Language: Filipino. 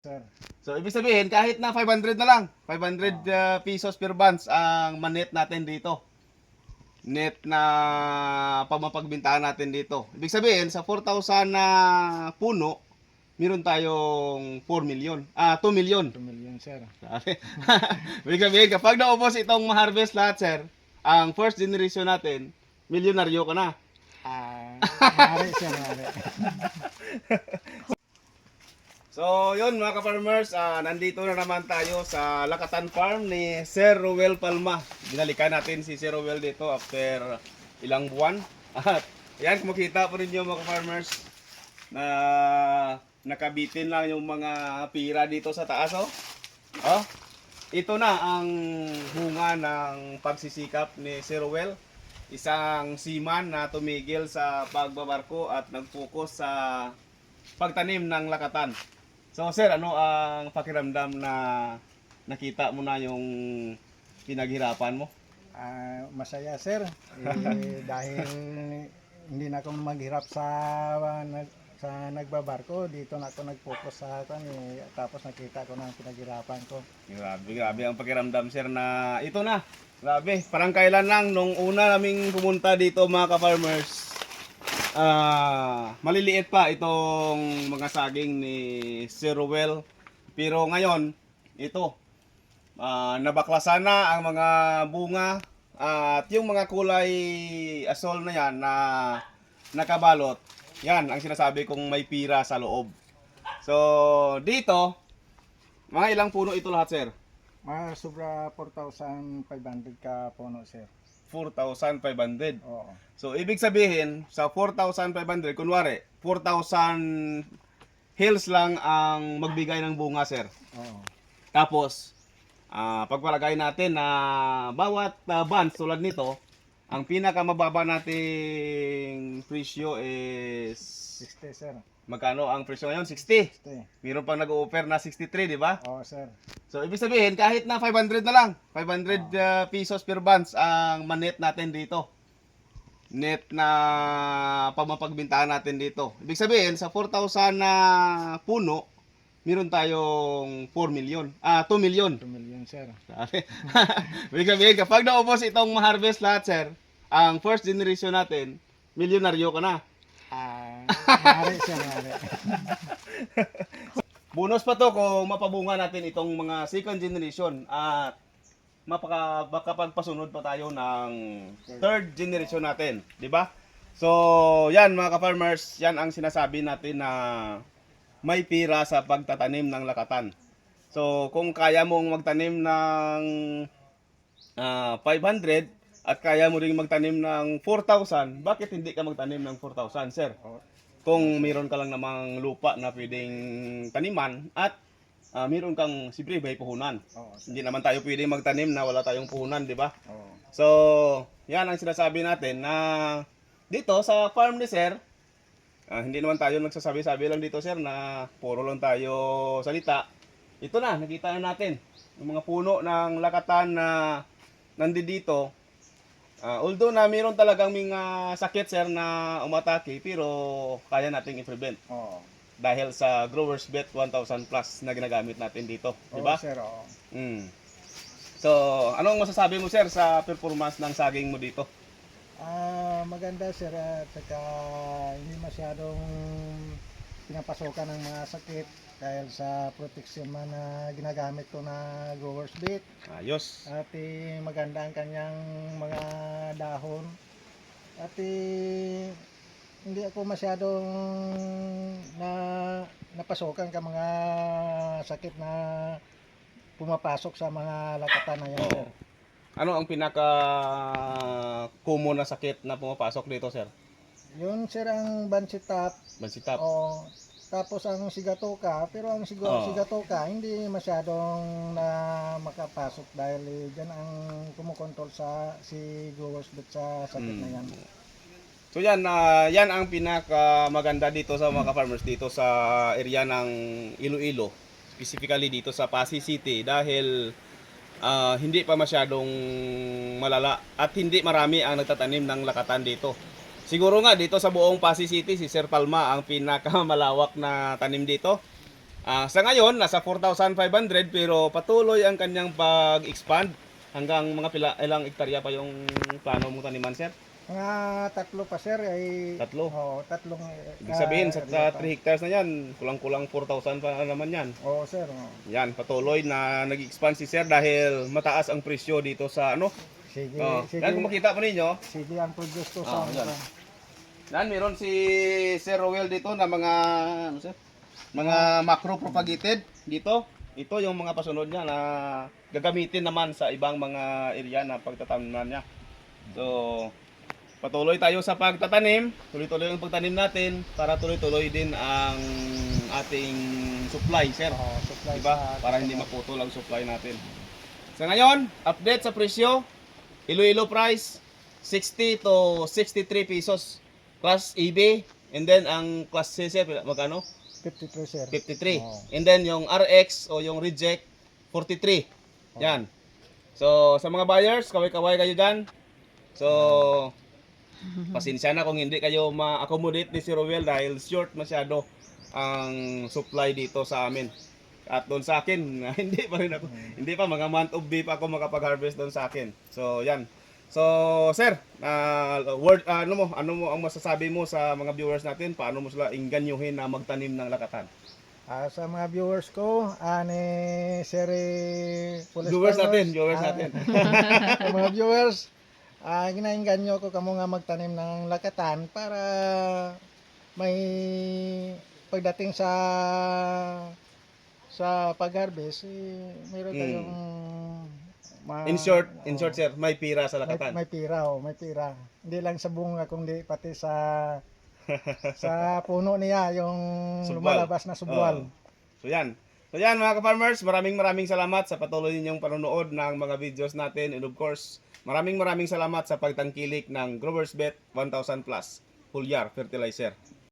Sir. So, ibig sabihin, kahit na 500 na lang, 500 uh, pesos per bunch ang manet natin dito. Net na pamapagbintahan natin dito. Ibig sabihin, sa 4,000 na puno, meron tayong 4 million. Ah, 2 million. 2 million, sir. Ibig sabihin, kapag naubos itong ma-harvest lahat, sir, ang first generation natin, milyonaryo ka na. Ah, maaari, sir, maaari. So, yun mga ka-farmers, ah, nandito na naman tayo sa Lakatan Farm ni Sir Ruel Palma. Binalikan natin si Sir Ruel dito after ilang buwan. At yan, kumakita po yung mga ka-farmers na nakabitin lang yung mga pira dito sa taas. Oh. Oh, ito na ang bunga ng pagsisikap ni Sir Ruel. Isang seaman na tumigil sa pagbabarko at nag-focus sa pagtanim ng lakatan. So sir, ano ang pakiramdam na nakita mo na yung pinaghirapan mo? Ah, masaya, sir. Eh, dahil hindi na ako maghirap sa sa nagbabarko, dito na ako nag-focus sa kan eh, tapos nakita ko na ang pinaghirapan ko. Grabe, grabe ang pakiramdam sir na ito na. Grabe, parang kailan lang nung una naming pumunta dito mga ka-farmers. Ah, maliliit pa itong mga saging ni Sir Ruel. Pero ngayon, ito, ah, nabaklasan na ang mga bunga at yung mga kulay asol na yan na nakabalot. Yan ang sinasabi kong may pira sa loob. So, dito, mga ilang puno ito lahat, sir? Mga sobra 4,500 ka puno, sir. 4,500. Oo. So, ibig sabihin, sa 4,500, kunwari, 4,000 hills lang ang magbigay ng bunga, sir. Oo. Tapos, ah pagpalagay natin na bawat uh, bunch tulad nito, ang pinakamababa nating presyo is 60, sir. magkano ang presyo ngayon? 60. 60. Meron pang nag-offer na 63, di ba? Oo, sir. So, ibig sabihin, kahit na 500 na lang, 500 uh, pesos per bunch ang manet natin dito. Net na pamapagbintahan natin dito. Ibig sabihin, sa 4,000 na puno, meron tayong 4 million. Ah, 2 million. 2 million, sir. Ibig sabihin, kapag naubos itong ma-harvest lahat, sir, ang first generation natin, milyonaryo ka na. Ah, maaari, sir, maaari. Bonus pa to kung mapabunga natin itong mga second generation at mapaka baka pagpasunod pa tayo ng third generation natin, di ba? So, yan mga ka-farmers, yan ang sinasabi natin na may pira sa pagtatanim ng lakatan. So, kung kaya mong magtanim ng ah, 500 at kaya mo ring magtanim ng 4,000, bakit hindi ka magtanim ng 4,000, sir? Kung meron ka lang namang lupa na pwedeng taniman at ah, meron kang siyempre may puhunan. Oo, sir. Hindi naman tayo pwedeng magtanim na wala tayong puhunan, di ba? Oo. So, yan ang sinasabi natin na dito sa farm ni Sir, ah, hindi naman tayo nagsasabi-sabi lang dito Sir na puro lang tayo salita. Ito na, nakita na natin yung mga puno ng lakatan na nandito. Ah, although na meron talagang mga sakit Sir na umatake pero kaya nating i-prevent Oo. dahil sa Growers Bet 1000 plus na ginagamit natin dito, di Oo, ba? sir, oo. Mm. So, anong masasabi mo sir sa performance ng saging mo dito? Ah, maganda sir at saka hindi masyadong pinapasokan ng mga sakit dahil sa protection man na ginagamit ko na growers bait Ayos. at eh, maganda ang kanyang mga dahon at eh, hindi ako masyadong na napasokan ka mga sakit na pumapasok sa mga lakatan na yan sir. Ano ang pinaka common na sakit na pumapasok dito, sir? Yun sir ang bansitap Bansitap. Oo. Tapos ang sigatoka, pero ang sigo, Oo. sigatoka hindi masyadong na makapasok dahil eh, dyan ang kumukontrol sa si growers bet sa sakit na yan. So yan, ah, yan ang pinaka maganda dito sa mga farmers dito sa area ng Iloilo. Specifically dito sa Pasig City dahil ah, hindi pa masyadong malala at hindi marami ang nagtatanim ng lakatan dito. Siguro nga dito sa buong Pasig City si Sir Palma ang pinakamalawak na tanim dito. Ah, sa ngayon, nasa 4,500 pero patuloy ang kanyang pag-expand hanggang mga pila, ilang ektarya pa yung plano mong taniman, sir? Mga tatlo pa sir ay Tatlo? Oo, tatlong eh, Ibig sabihin, sa, sa ah, 3 hectares na yan, kulang-kulang 4,000 pa naman yan. Oo sir. oo. Yan, patuloy na nag-expand si sir dahil mataas ang presyo dito sa ano. Sige, Oh, sige. yan, kung makita mo ninyo, Sige ang produce ko Ah, sa yan. yan, meron si Sir Rowell dito na mga, ano sir? Mga macro propagated dito. Ito yung mga pasunod niya na gagamitin naman sa ibang mga area na pagtatanim niya. So, patuloy tayo sa pagtatanim. Tuloy-tuloy ang pagtanim natin para tuloy-tuloy din ang ating supply, sir. Oo, supply Diba? sa- Para hindi maputol ang supply natin. Sa ngayon, update sa presyo. Iloilo price, 60 to 63 pesos. Class EB. And then, ang class CC, magkano? 53 sir. 53. Oo. And then, yung RX o yung reject, 43. Yan. So, sa mga buyers, kaway-kaway kayo dyan. So, pasensya na kung hindi kayo ma-accommodate ni si Rowell dahil short masyado ang supply dito sa amin. At doon sa akin, hindi pa rin ako. Hindi pa, mga month of day pa ako makapag-harvest doon sa akin. So, yan. So, sir, ah, word, ah, ano mo, ano mo ang masasabi mo sa mga viewers natin? Paano mo sila inganyuhin na magtanim ng lakatan? Ah, sa mga viewers ko, ani Sir eh, Police Viewers natin, viewers ah, natin. sa mga viewers, ah ginainganyo ko kamo nga magtanim ng lakatan para may pagdating sa sa pag-harvest, eh, meron Mm. kayong ma- In short, in short, sir, may pira sa may, lakatan. may pira, oh, may pira. Hindi lang sa bunga kundi pati sa sa puno niya yung Subwal. lumalabas na subwal. So yan. So yan mga ka-farmers, maraming maraming salamat sa patuloy ninyong panonood ng mga videos natin and of course, maraming maraming salamat sa pagtangkilik ng Growers Bet 1000 Plus Full Year Fertilizer.